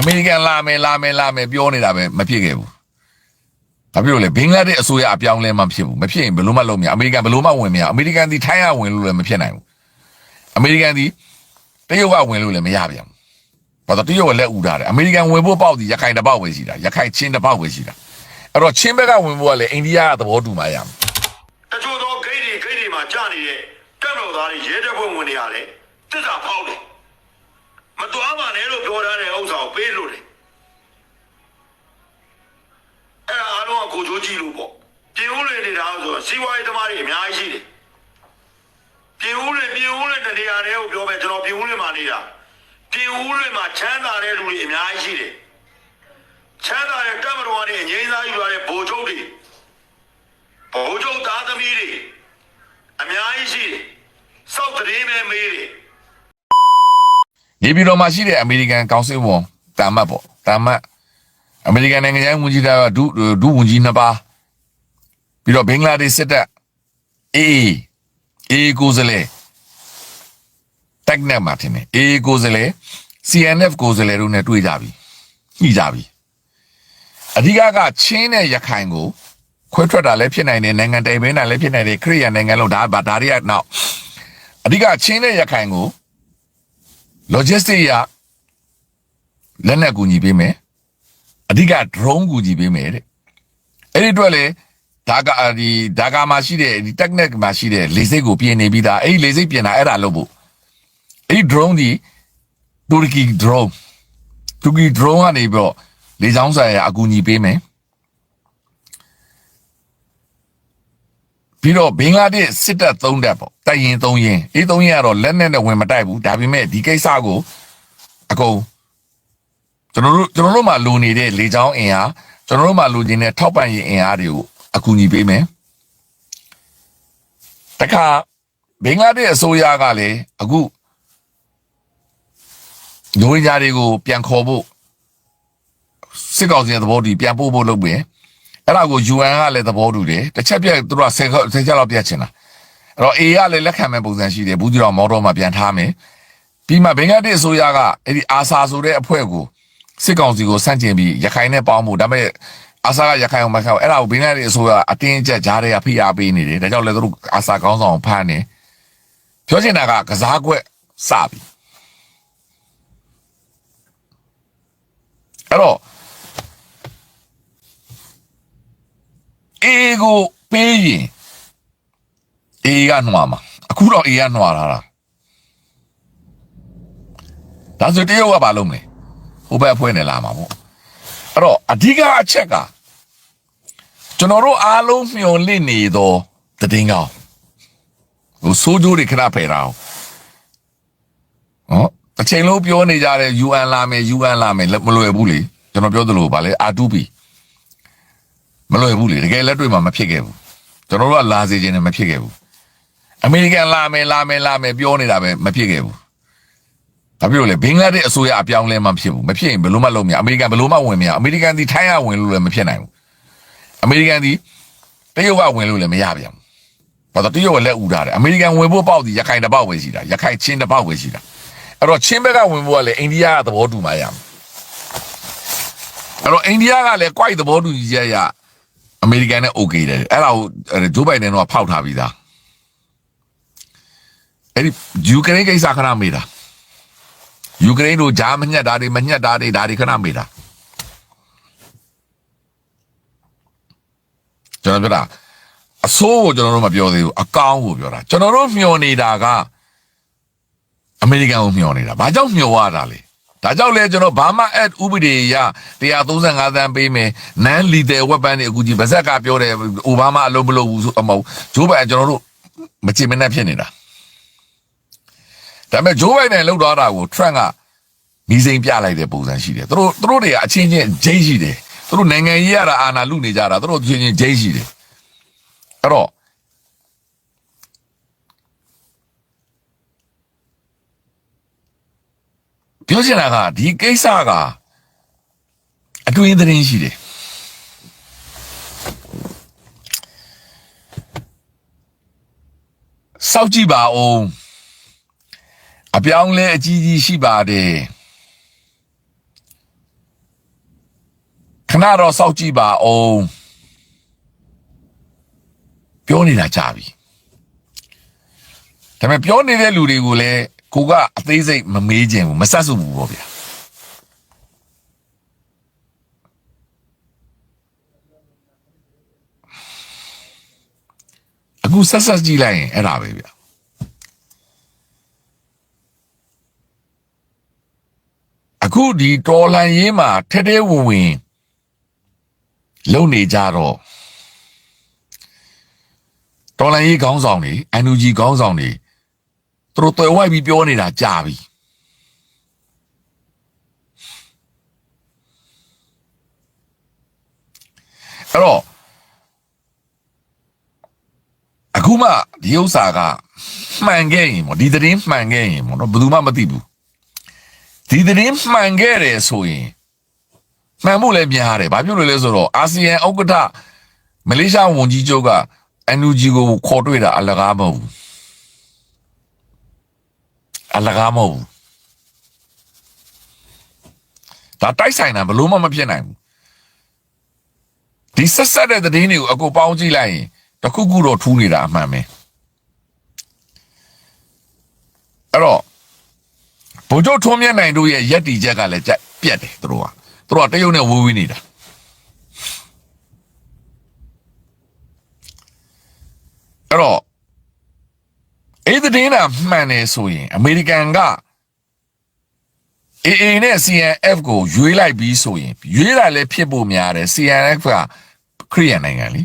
အမေရိကန်လာမယ်လာမယ်လာမယ်ပြောနေတာပဲမဖြစ်ခဲ့ဘူးဘာဖြစ်လို့လဲဘင်္ဂလားဒေ့ရှ်အစိုးရအပြောင်းလဲမှဖြစ်ဘူးမဖြစ်ရင်ဘယ်လို့မှလုပ်မရအမေရိကန်ဘယ်လို့မှဝင်မရအမေရိကန်ဒီထိုင်းရဝင်လို့လည်းမဖြစ်နိုင်ဘူးအမေရိကန်ဒီတရုတ်ကဝင်လို့လည်းမရပြန်ဘူးဘာလို့တရုတ်ကလက်ဦးထားတယ်အမေရိကန်ဝင်ဖို့ပေါက်ဒီရခိုင်တစ်ပေါက်ပဲရှိတာရခိုင်ချင်းတစ်ပေါက်ပဲရှိတာအဲ့တော့ချင်းဘက်ကဝင်ဖို့ကလည်းအိန္ဒိယကသဘောတူမှရမယ်တချို့သောဂိတ်တွေဂိတ်တွေမှာကြာနေတဲ့တက်တော်သားတွေရဲတပ်ဖွဲ့ဝင်တွေရတယ်တစ်စာဖောက်တယ် မှာချမ်းသာတဲ့လူတွေအများကြီးရှိတယ်ချမ်းသာတဲ့တပ်မတော်ကနေအငိမ့်စားယူလာတဲ့ဗိုလ်ချုပ်တွေဘိုးချုပ်သားသမီးတွေအများကြီးရှိတယ်။စောက်တရေပဲမေးတယ်နေပြည်တော်မှာရှိတဲ့အမေရိကန်ကောင်စစ်ဝန်တာမတ်ပေါ့တာမတ်အမေရိကန်နိုင်ငံခြားရေးဝန်ကြီးတွေကဒုဒုဝန်ကြီးနှစ်ပါးပြီးတော့ဘင်္ဂလားဒေ့ရှ်စစ်တပ်အေးအေးကိုစလေတက်နက်မှာတင်နေအေးကိုစလေ CNF ကိုစလေတို့နဲ့တွေ့ကြပြီညှိကြပြီအဓိကကချင်းနဲ့ရခိုင်ကိုခွဲထွက်တာလည်းဖြစ်နိုင်တယ်နိုင်ငံတိုင်ပင်တာလည်းဖြစ်နိုင်တယ်ခရိယန်နိုင်ငံလုံးဒါဗဒါတွေကနောက်အဓိကချင်းနဲ့ရခိုင်ကို logistic ရလက်နက်ကူညီပေးမယ်အဓိက drone ကူညီပေးမယ်တဲ့အဲ့ဒီအတွက်လေဒါကဒီဒါကမှာရှိတဲ့ဒီ technique မှာရှိတဲ့လေစိတ်ကိုပြင်နေပြီးသားအဲ့ဒီလေစိတ်ပြင်တာအဲ့ဒါလုပ်ဖို့အဲ့ဒီ drone ဒီ တူရကီ drone တူရကီ drone ကနေပြီးတော့လေချောင်းဆိုင်ရာအကူအညီပေးမယ်ပြီးတော့ဘင်္ဂလားဒေ့ရှ်စစ်တပ်သုံးတပ်ပေါ့တိုက်ရင်သုံးရင်အေးသုံးရင်ကတော့လက်နဲ့နဲ့ဝင်မတိုက်ဘူးဒါပေမဲ့ဒီကိစ္စကိုအကုန်ကျွန်တော်တို့ကျွန်တော်တို့မှလိုနေတဲ့လေချောင်းအင်အားကျွန်တော်တို့မှလိုချင်တဲ့ထောက်ပံ့ရေးအင်အားတွေကိုအကူအညီပေးမယ်တခါဘင်္ဂလားဒေ့ရှ်အစိုးရကလည်းအခု လူဝင်ကြတွေကိုပြန်ခေါ်ဖို့စစ်ကောင်စီရဲ့သဘောတူပြန်ပို့ဖို့လုပ်ပြင်အဲ့ဒါကို UN ကလည်းသဘောတူတယ်တစ်ချက်ပြက်သူတို့က10ခေါက်10ချက်လောက်ပြက်ချင်တာအဲ့တော့ A ကလည်းလက်ခံမဲ့ပုံစံရှိတယ်ဘူးကြီးတော်မော်တော်မှာပြန်ထားမယ်ပြီးမှဘင်္ဂလားဒေ့ရှ်အစိုးရကအဲ့ဒီအာဆာဆိုတဲ့အဖွဲ့ကိုစစ်ကောင်စီကိုစန့်ကျင်ပြီးရခိုင်နဲ့ပေါင်းဖို့ဒါပေမဲ့အာဆာကရခိုင်အောင်မခံဘူးအဲ့ဒါကိုဘင်္ဂလားဒေ့ရှ်အစိုးရအတင်းအကျပ်ကြားတွေကဖိအားပေးနေတယ်ဒါကြောင့်လည်းသူတို့အာဆာကောင်းဆောင်ကိုဖမ်းနေပြောချင်တာကကစားကွက်စပြီ အဲ့တော့အေကိုပေးရင်အေကနှွာမှာအခုတော့အေကနှွာလာတာဒါဆိုတရုတ်ကဘာလုပ်မလဲဟိုဘက်အဖွဲ့နဲ့လာမှာပေါ့အဲ့တော့အဓိကအချက်ကကျွန်တော်တို့အားလုံးမျှော်လင့်နေသောတည်င်းကောင်းဟိုစိုးကြိုးတွေခဏဖယ်တာအောင်ဟောတစ် ချိန်လုံးပြောနေကြတဲ့ UN လာမယ် UN လာမယ်မလွယ်ဘူးလေကျွန်တော်ပြောသလိုပါလေ R2P မလွယ်ဘူးလေတကယ်လက်တွေ့မှာမဖြစ်ခဲ့ဘူးကျွန်တော်တို့ကလာစေခြင်းနဲ့မဖြစ်ခဲ့ဘူးအမေရိကန်လာမယ်လာမယ်လာမယ်ပြောနေတာပဲမဖြစ်ခဲ့ဘူးဘာဖြစ်လို့လဲဘင်္ဂလားဒေ့ရှ်အစိုးရအပြောင်းလဲမှဖြစ်ဘူးမဖြစ်ရင်ဘယ်လို့မှလုပ်မရအမေရိကန်ဘယ်လို့မှဝင်မရအမေရိကန်ဒီထိုင်းရဝင်လို့လည်းမဖြစ်နိုင်ဘူးအမေရိကန်ဒီတရုတ်ကဝင်လို့လည်းမရပြန်ဘူးဘာလို့တရုတ်ကလက်ဦးထားတယ်အမေရိကန်ဝင်ဖို့ပေါက်ဒီရခိုင်တစ်ပေါက်ပဲရှိတာရခိုင်ချင်းတစ်ပေါက်ပဲရှိတာ အဲ့တော့ချင်းဘက်ကဝင်ဖို့ကလည်းအိန္ဒိယကသဘောတူမှရမယ်အဲ့တော့အိန္ဒိယကလည်း quite သဘောတူညီချက်ရအမေရိကန်နဲ့ okay တယ်အဲ့ဒါကိုဂျိုးဘိုင်ဒန်တော့ဖောက်ထားပြီးသားအဲ့ဒီယူကရိန်းကိစ္စခဏမေးတာယူကရိန်းတို့ဂျာမညက်တာတွေမညက်တာတွေဒါတွေခဏမေးတာကျွန်တော်ပြောတာအဆိုးကိုကျွန်တော်တို့မပြောသေးဘူးအကောင်းကိုပြောတာကျွန်တော်တို့မျှော်နေတာက အမေရိကန်ကိုမျှော်နေတာဘာကြောင့်မျှော်ရတာလဲဒါကြောင့်လဲကျွန်တော်ဘာမှ add ဥပဒေရ135သန်းပေးမယ် non lethal weapon တွေအခုကြီးဗဇက်ကပြောတယ်အိုဘားမားအလုံးမလုပ်ဘူးဆိုအမဟုတ်ဂျိုးဘိုင်ကျွန်တော်တို့မချင်မနဲ့ဖြစ်နေတာဒါပေမဲ့ဂျိုးဘိုင်နဲ့လှုပ်သွားတာကို Trump ကမီးစိမ်းပြလိုက်တဲ့ပုံစံရှိတယ်သူတို့သူတို့တွေကအချင်းချင်းဂျိန်းရှိတယ်သူတို့နိုင်ငံရေးရတာအာဏာလုနေကြတာသူတို့ချင်းချင်းဂျိန်းရှိတယ်အဲ့တော့ ပြောချင်တာကဒီကိစ္စကအတွင်းသတင်းရှိတယ်စောက်ကြည့်ပါဦးအပြောင်းလဲအကြီးကြီးရှိပါတယ်ခဏတော့စောက်ကြည့်ပါအောင်ပြောနေတာကြာပြီဒါပေမဲ့ပြောနေတဲ့လူတွေကိုလည်း ကိုကအသေးစိတ်မမေးခြင်းဘူးမဆက်စုဘူးပေါ့ဗျာအခုဆက်ဆက်ကြည့်လိုက်ရင်အဲ့ဒါပဲဗျာအခုဒီတော်လန်ရေးမှာထဲထဲဝင်ဝင်လုံနေကြတော့တော်လန်ရေးခေါင်းဆောင်တွေအန်ယူဂျီခေါင်းဆောင်တွေ သူတို့တွေ့ဝိုက်ပြီးပြောနေတာကြာပြီအဲ့တော့အခုမှဒီဥစ္စာကမှန်ခဲ့ရင်ပေါ့ဒီသတင်းမှန်ခဲ့ရင်ပေါ့နော်ဘယ်သူမှမသိဘူးဒီသတင်းမှန်ခဲ့တယ်ဆိုရင်မှန်မှုလည်းများတယ်ဘာဖြစ်လို့လဲဆိုတော့အာဆီယံဥက္ကဋ္ဌမလေးရှားဝန်ကြီးချုပ်ကအန်ယူဂျီကိုခေါ်တွေ့တာအလကားမဟုတ်ဘူး အလကားမဟုတ်ဘူးဒါတိုက်ဆိုင်တာဘလို့မှမဖြစ်နိုင်ဘူးဒီဆက်ဆက်တဲ့သတင်းတွေကိုအကိုပေါင်းကြည့်လိုက်ရင်တစ်ခုခုတော့ထူးနေတာအမှန်ပဲအဲ့တော့ဘုံချုပ်ထုံးမြတ်နိုင်တို့ရဲ့ရက်တီချက်ကလည်းကြက်ပြက်တယ်သူတို့ကသူတို့ကတရုတ်နဲ့ဝေးဝေးနေတာအဲ့တော့ အဲ့ဒီတင်းတာမှန်တယ်ဆိုရင် အမေရိကန်က AA နဲ့ CNF ကိုရွေးလိုက်ပြီးဆိုရင်ရွေးတာလည်းဖြစ်ဖို့များတယ် CNF ကခရီးရန်နိုင်ငံလी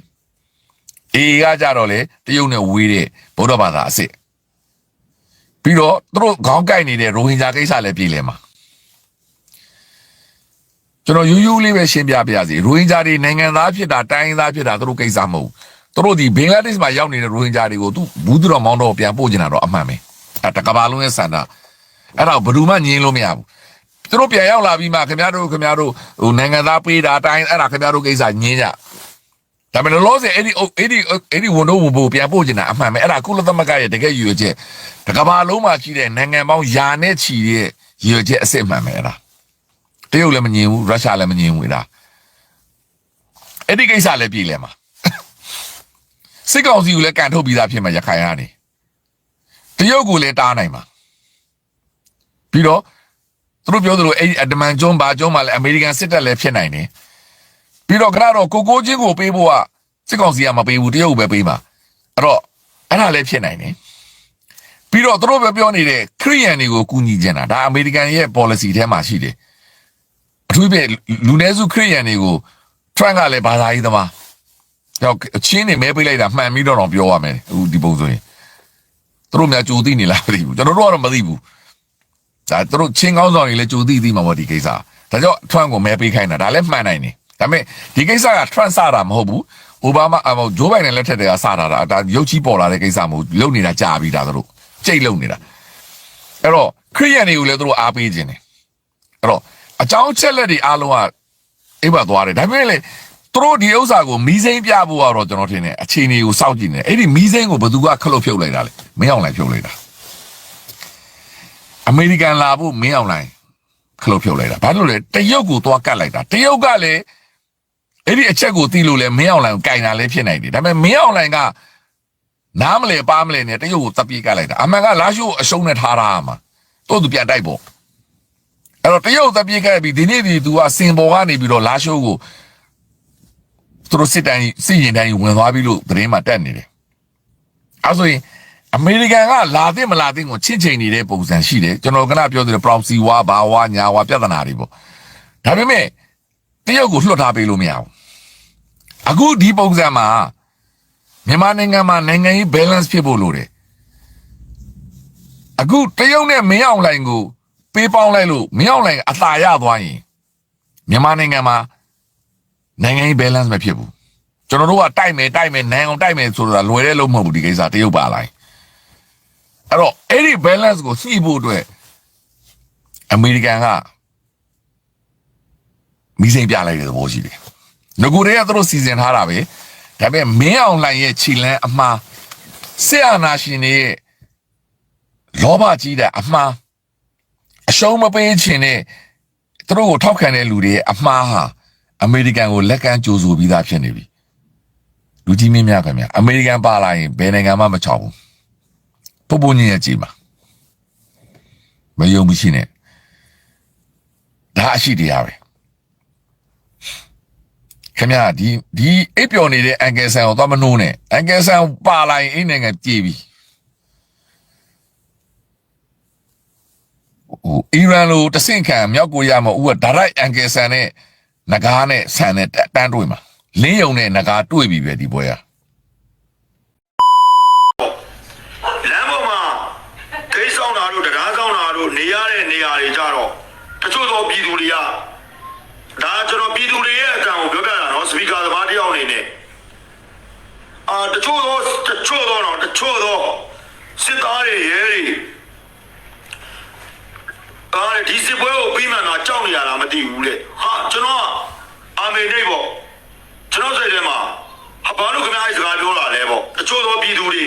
AA ကကြတော့လေတရုတ်နဲ့ဝေးတဲ့ဗုဒ္ဓဘာသာအစ်စ်ပြီးတော့သူတို့ခေါင်းကိုက်နေတဲ့ရိုဟင်ဂျာကိစ္စလည်းပြည်လဲမှာကျွန်တော်ယူယူလေးပဲရှင်းပြပြစီရိုဟင်ဂျာတွေနိုင်ငံသားဖြစ်တာတိုင်းရင်းသားဖြစ်တာသူတို့ကိစ္စမဟုတ်ဘူး သူတို့ဒီဘင်္ဂလားဒေ့ရှ်မှာရောက်နေတဲ့ရိုဟင်ဂျာတွေကိုသူဘူးသူတော်မောင်းတော့ပြန်ပို့ကျင်တာတော့အမှန်ပဲအဲတကဘာလုံးရဲ့စန္ဒအဲ့ဒါဘယ်သူမှညင်းလို့မရဘူးသူတို့ပြန်ရောက်လာပြီးမှခင်ဗျားတို့ခင်ဗျားတို့ဟိုနိုင်ငံသားပေးတာတိုင်းအဲ့ဒါခင်ဗျားတို့ကိစ္စညင်းကြဒါပေမဲ့လောဆယ်အဲ့ဒီအဲ့ဒီအဲ့ဒီဝန်တော့ဝန်ဖို့ပြန်ပို့ကျင်တာအမှန်ပဲအဲ့ဒါကုလသမဂ္ဂရဲ့တကယ်ရည်ရွယ်ချက်တကဘာလုံးမှာရှိတဲ့နိုင်ငံပေါင်းယာနဲ့ချီတဲ့ရည်ရွယ်ချက်အစ်စ်မှန်ပဲအဲ့ဒါတရုတ်လည်းမငြင်းဘူးရုရှားလည်းမငြင်းဘူးအဲ့ဒါအဲ့ဒီကိစ္စလည်းပြည်လဲမှာ စစ်ကောင်စီကိုလည်းကန်ထုတ်ပြီးသားဖြစ်မှာရခိုင်ကနေတရုတ်ကိုလည်းတားနိုင်မှာပြီးတော့သူတို့ပြောသလိုအဲ့ဒီအဒမန်ကျွန်းဘာကျွန်းမှာလည်းအမေရိကန်စစ်တပ်လည်းဖြစ်နိုင်တယ်ပြီးတော့ခဏတော့ကိုကိုချင်းကိုပေးဖို့ကစစ်ကောင်စီကမပေးဘူးတရုတ်ပဲပေးမှာအဲ့တော့အဲ့ဒါလည်းဖြစ်နိုင်တယ်ပြီးတော့သူတို့ပဲပြောနေတဲ့ခရီးယန်တွေကိုကူညီကြတာဒါအမေရိကန်ရဲ့ policy ထဲမှာရှိတယ်အထူးဖြင့်လူနည်းစုခရီးယန်တွေကို Trump ကလည်းဘာသာရေးသမား တော့အချင်းနေမဲပေးလိုက်တာမှန်ပြီးတော့တော့ပြောရမယ်အခုဒီပုံဆိုရင်သူတို့များကြိုသိနေလားမသိဘူးကျွန်တော်တို့ကတော့မသိဘူးဒါသူတို့ချင်းကောင်းဆောင်တွေလည်းကြိုသိသိမှာပေါ့ဒီကိစ္စဒါကြောင့် Trump ကိုမဲပေးခိုင်းတာဒါလည်းမှန်နိုင်တယ်ဒါပေမဲ့ဒီကိစ္စက Trump စတာမဟုတ်ဘူးအိုဘားမားအမေဂျိုးဘိုင်ဒန်လက်ထက်တည်းကစတာဒါဒါရုပ်ချီးပေါ်လာတဲ့ကိစ္စမဟုတ်လုံနေတာကြာပြီဒါသူတို့ကြိတ်လုံနေတာအဲ့တော့ခရိယန်တွေကိုလည်းသူတို့အားပေးခြင်းတယ်အဲ့တော့အကြောင်းချက်လက်တွေအားလုံးကအိပ်ပါသွားတယ်ဒါပေမဲ့လေ သူတို့ဒီဥစ္စာကိုမီးစိမ်းပြဖို့ကတော့ကျွန်တော်ထင်တယ်အခြေအနေကိုစောင့်ကြည့်နေတယ်အဲ့ဒီမီးစိမ်းကိုဘယ်သူကခလုတ်ဖြုတ်လိုက်တာလဲမင်းအောင်လိုက်ဖြုတ်လိုက်တာအမေရိကန်လာဖို့မင်းအောင်လိုက်ခလုတ်ဖြုတ်လိုက်တာဘာလို့လဲတရုတ်ကိုသွားကတ်လိုက်တာတရုတ်ကလည်းအဲ့ဒီအချက်ကိုသိလို့လဲမင်းအောင်လိုင်ကိုကင်တာလည်းဖြစ်နိုင်တယ်ဒါပေမဲ့မင်းအောင်လိုင်ကနားမလဲပါမလဲနဲ့တရုတ်ကိုတပ်ပြေးကတ်လိုက်တာအမှန်ကလာရှိုးအရှုံးနဲ့ထားတာမှာတို့သူပြန်တိုက်ပေါ့အဲ့တော့တရုတ်တပ်ပြေးကတ်ပြီးဒီနေ့ဒီသူကစင်ပေါ်ကနေပြီးတော့လာရှိုးကို သူတို့စစ်တမ်းစစ်ရင်တန်းဝင်သွားပြီလို့သတင်းမှာတက်နေတယ်အဲဆိုရင်အမေရိကန်ကလာသိမလာသိကိုချင့်ချိန်နေတဲ့ပုံစံရှိတယ်ကျွန်တော်ကနပြောသလို proxy ဝါဘာဝါညာဝါပြဿနာတွေပေါ့ဒါပေမဲ့တရုတ်ကိုလွှတ်ထားပေးလို့မရဘူးအခုဒီပုံစံမှာမြန်မာနိုင်ငံမှာနိုင်ငံရေး balance ဖြစ်ဖို့လိုတယ်အခုတရုတ်နဲ့မင်းအောင်လှိုင်ကို ပေးပေါင်းလိုက်လို့မင်းအောင်လှိုင်အသာရသွားရင်မြန်မာနိုင်ငံမှာ နိုင်ငံရေး balance မဖြစ်ဘူးကျွန်တော်တို့ကတိုက်မယ်တိုက်မယ်နိုင်အောင်တိုက်မယ်ဆိုတာလွယ်တဲ့လို့မဟုတ်ဘူးဒီကိစ္စတရုတ်ပါလိုက်အဲ့တော့အဲ့ဒီ balance ကိုညှိဖို့အတွက်အမေရိကန်ကမိစိမ့်ပြလိုက်တဲ့သဘောရှိတယ်ငကိုတွေကသူတို့စီစဉ်ထားတာပဲဒါပေမဲ့မင်းအောင်လှိုင်ရဲ့ခြေလန်းအမှားစစ်အာဏာရှင်တွေရဲ့လောဘကြီးတဲ့အမှားအရှုံးမပေးခြင်းနဲ့သူတို့ကိုထောက်ခံတဲ့လူတွေရဲ့အမှားဟာ အမေရိကန်ကိုလက်ကမ်းကြိုးဆိုပြီးသားဖြစ်နေပြီလူကြီးမင်းများခင်ဗျာအမေရိကန်ပါလာရင်ဘယ်နိုင်ငံမှမချောက်ဘူးပုပ်ပုညင်ရဲ့ကြည်မှာမယုံမရှိနဲ့ဒါအရှိတရားပဲခင်ဗျာဒီဒီအိပ်ပျော်နေတဲ့အန်ကယ်ဆန်ကိုသွားမနှိုးနဲ့အန်ကယ်ဆန်ပါလာရင်အိမ်နိုင်ငံပြေးပြီဟိုအီရန်လိုတဆင့်ခံမြောက်ကိုရီးယားမှာဥကဒါရိုက်အန်ကယ်ဆန်နဲ့ နဂါးနဲ့ဆန်နဲ့တန်းတွေ့မှာလင်းယုံနဲ့နဂါးတွေ့ပြီပဲဒီပွဲကလမ်းပေါ်မှာဂိတ်ဆောင်တာတို့တရားဆောင်တာတို့နေရတဲ့နေရာတွေကြတော့တချို့သောပြည်သူတွေကဒါကျွန်တော်ပြည်သူတွေရဲ့အတန်ကိုပြောပြတာနော်စပီကာသမားတယောက်အနေနဲ့အာတချို့သောတချို့သောတော့တချို့သောစစ်သားတွေရဲတွေအားလေဒီစစ်ပွဲကိုပြီးမှတော့ကြောက်နေရတာမသိဘူးလေဟာကျွန်တော်ကအာ မေနေပေါ့ကျွန်တော်စိတ်ထဲမှာဟာဘာလို့ခင်ဗျားအဲ့စကားပြောလာလဲပေါ့တချို့သောပြည်သူတွေ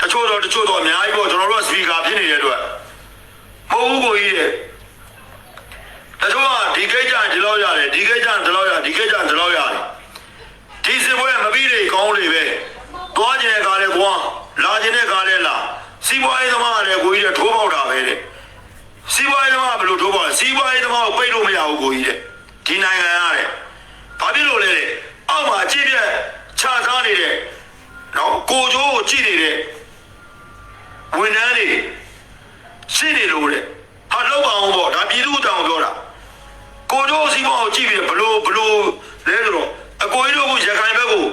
တချို့တော့တချို့တော့အများကြီးပေါ့ကျွန်တော်တို့ကစပီကာဖြစ်နေတဲ့အတွက်မဟုတ်ဘူးကိုကြီးတဲ့တချို့ကဒီကိစ္စဒီလောက်ရတယ်ဒီကိစ္စဒီလောက်ရဒီကိစ္စဒီလောက်ရတယ်ဒီစပွဲမပြီးတွေကောင်းလေပဲသွားကျင်တဲ့ကားလဲကွာလာကျင်တဲ့ကားလဲလာစီးပွားရေးသမားကလည်းကိုကြီးတဲ့ထိုးပေါက်တာပဲတဲ့စီးပွားရေးသမားကဘယ်လိုထိုးပေါက်လဲစီးပွားရေးသမားကိုပိတ်လို့မရဘူးကိုကြီးတဲ့ဒီနိုင်ငံရတဲ့ ဘာဖြစ်လို့လဲတဲ့အောက်မှာအကြည့်ပြတ်ခြားစားနေတဲ့နော်ကိုကျိုးကိုကြည့်နေတဲ့ဝန်ထမ်းတွေရှိနေလို့တဲ့ဟာလောက်ပါအောင်ပေါ့ဒါပြည်သူ့တောင်ပြောတာကိုတို့စီမောကိုကြည့်ပြီးဘလို့ဘလို့လဲဆိုတော့အကိုကြီးတို့ကရခိုင်ဘက်ကို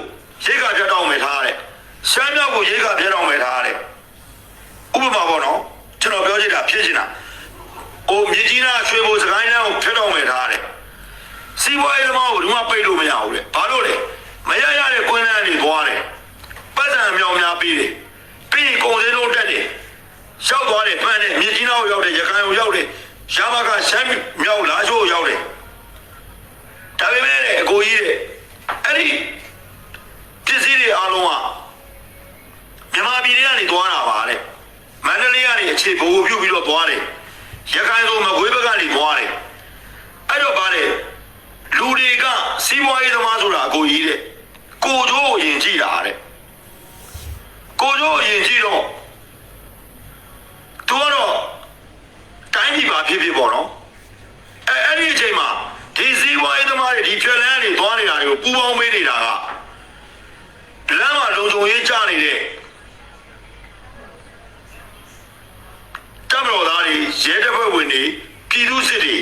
ရိတ်ခါပြတ်တော့မယ်ထားတဲ့ရှမ်းမြောက်ကိုရိတ်ခါပြတ်တော့မယ်ထားတဲ့ဥပမာပေါ့နော်ကျွန်တော်ပြောချင်တာဖြစ်ချင်တာအိုမြကြီးနာရွှေဘိုစကိုင်းလမ်းကိုဖျက်တော့မယ်ထားတဲ့ စီးပွားရေးသမားကိုဒီမှာပိတ်လို့မရဘူးတဲ့ဘာလို့လဲမရရတဲ့ကွင်းလန်းတွေသွားတယ်ပတ်စံမြောင်များပြီးတယ်ပြီးရင်ကုန်စည်လုံးတက်တယ်ရောက်သွားတယ်မှန်တယ်မြေကြီးနားကိုရောက်တယ်ရခိုင်ကိုရောက်တယ်ရမကရှမ်းမြောက်လာချိုးကိုရောက်တယ်ဒါပေမဲ့တဲ့အကိုကြီးတဲ့အဲ့ဒီပစ္စည်းတွေအားလုံးကမြန်မာပြည်ထဲကနေသွားတာပါတဲ့မန္တလေးကနေအခြေဘိုးပြုတ်ပြီးတော့သွားတယ်ရခိုင်ဆိုမကွေးဘက်ကနေသွားတယ်အဲ့တော့ဗါတယ် လူတွေကစီးပွားရေးသမားဆိုတာအကိုကြီးတဲ့ကိုကျိုးကိုယင်ကြည့်တာတဲ့ကိုကျိုးကိုယင်ကြည့်တော့သူကတော့တိုင်းပြည်ပါဖြစ်ဖြစ်ပေါ့နော်အဲအဲ့ဒီအချိန်မှာဒီစည်းဝါးရေးသမားတွေဒီဖြက်လန်းတွေသွားနေတာတွေကိုပူပေါင်းပေးနေတာကလမ်းမှာလုံခြုံရေးကြနေတဲ့တမတော်သားတွေရဲတပ်ဖွဲ့ဝင်တွေပြည်သူစစ်တွေ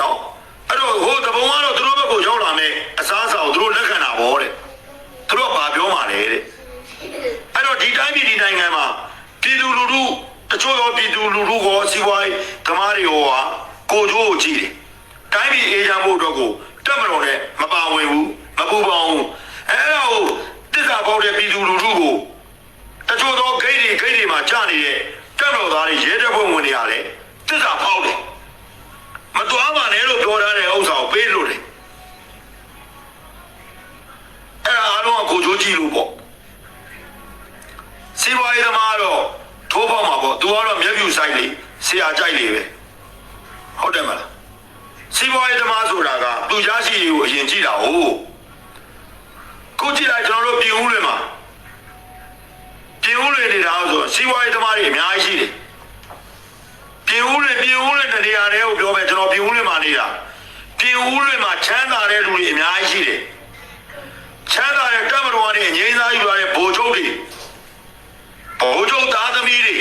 နော်အဲ့တော့ဟိုတပုံကတော့သူတို့ဘက်ကိုရောက်လာမယ်အစားအစာကိုသူတို့လက်ခံတာပေါ့တဲ့သူတို့ကဘာပြောမှလဲတဲ့အဲ့တော့ဒီတိုင်းပြည်ဒီနိုင်ငံမှာပြည်သူလူထုတချို့သောပြည်သူလူထုကောစီးပွားရေးဓမ္မတွေရောဟာကိုကျိုးကိုကြည့်တယ်။တိုင်းပြည်အေးချမ်းဖို့အတွက်ကိုတက်မတော်နဲ့မပါဝင်ဘူးမပူပေါင်းဘူး။အဲ့ဒါကိုတစ္ဆာပေါက်တဲ့ပြည်သူလူထုကိုတချို့သောဂိတ်တွေဂိတ်တွေမှာကြာနေတဲ့တက်မတော်သားတွေရဲတပ်ဖွဲ့ဝင်တွေရတယ်တစ္ဆာဖောက်တယ်။ မတော်ပါနဲ့လို့ပြောထားတဲ့ဥစ္စာကိုပေးလို့တယ်။အဲ့ဒါအားလုံးကကိုကျိုးကြည့်လို့ပေါ့စီးပွားရေးသမားတော့ထိုးပေါက်မှာပေါ့သူကတော့မျက်ဖြူဆိုင်လေဆရာကြိုက်လေပဲဟုတ်တယ်မလားစီးပွားရေးသမားဆိုတာကသူရရှိရေးကိုအရင်ကြည့်တာဟုတ်ခုကြည့်လိုက်ကျွန်တော်တို့ပြင်ဦးလွင်မှာပြင်ဦးလွင်နေတာဆိုစီးပွားရေးသမားတွေအများကြီးရှိတယ် ပြင်ဦးလွင်ပြင်ဦးလွင်တနေရာတွေကိုပြောမယ်ကျွန်တော်ပြင်ဦးလွင်မှာနေတာပြင်ဦးလွင်မှာချမ်းသာတဲ့လူတွေအများကြီးရှိတယ်ချမ်းသာတဲ့တပ်မတော်ကနေငြိမ်းစားယူလာတဲ့ဗိုလ်ချုပ်တွေဘိုးချုပ်သားသမီးတွေ